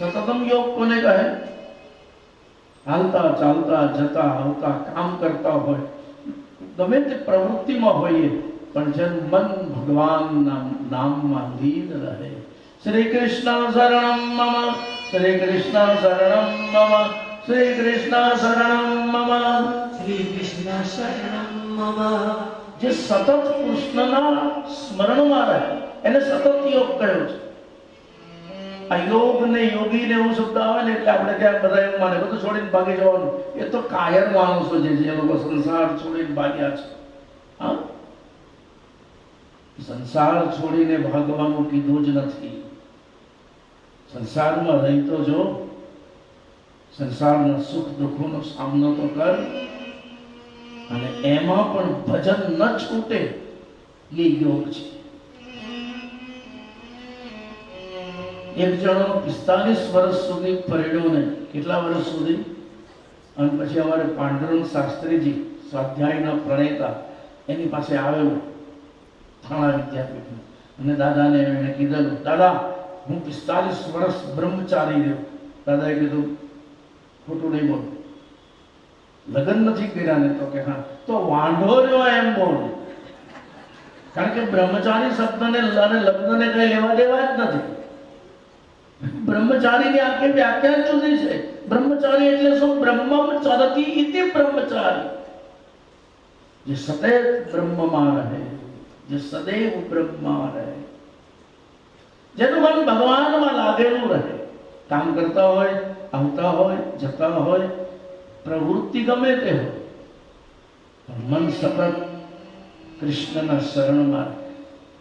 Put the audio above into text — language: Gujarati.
સતતમ યોગ કોને કહે હાલતા ચાલતા જતા આવતા કામ કરતા હોય ગમે તે પ્રવૃત્તિમાં હોઈએ પણ જેન મન ભગવાનના નામમાં લીન રહે શ્રી કૃષ્ણ શરણમ મમ શ્રી કૃષ્ણ શરણમ મમ શ્રી કૃષ્ણ શરણમ મમ શ્રી કૃષ્ણ શરણમ મમ જે સતત કૃષ્ણના સ્મરણમાં રહે એને સતત યોગ કહ્યો છે. ને યોગી ને એવું શબ્દ આવે ને એટલે આપણે ત્યાં બધા એવું માને, બધું છોડીને ભાગી જવાનું. એ તો કાયર માણસો છે, જે લોકો સંસાર છોડીને ભાગ્યા છે. હા? સંસાર છોડીને ભાગવાનું કીધું જ નથી. સંસારમાં રહી તો જો સંસારના સુખ દુઃખોનો સામનો તો કર, અને એમાં પણ ભજન ન છૂટે, એ યોગ છે. એક જણો પિસ્તાલીસ વર્ષ સુધી પરણ્યો ને કેટલા વર્ષ સુધી? અને પછી અમારે પાંડુરંગ શાસ્ત્રીજી, સ્વાધ્યાયના પ્રણેતા, એની પાસે આવેલો થાણા વિદ્યાપીઠમાં અને દાદાને એણે કીધેલું, દાદા, હું પિસ્તાલીસ વર્ષ બ્રહ્મચારી રહ્યો. દાદાએ કીધું, ખોટું નહીં બોલ. લગ્ન નથી કર્યા ને તો કે, હા, તો વાંઢો રહ્યો એમ બોલ. કારણ કે બ્રહ્મચારી શબ્દને લગ્નને કઈ લેવા દેવા જ નથી. બ્રહ્મચારીની આખી વ્યાખ્યા જુદી છે. બ્રહ્મચારી એટલે શું? બ્રહ્મમ ચરતી ઇતિ બ્રહ્મચારી. જે સદૈવ બ્રહ્મમાં રહે, જે સદૈવ બ્રહ્મમાં રહે. જેનું મન ભગવાનમાં લાગેલું રહે. કામ કરતા હોય, આવતા હોય, જતા હોય, પ્રવૃત્તિ ગમે તે હોય. મન સતત કૃષ્ણના શરણમાં.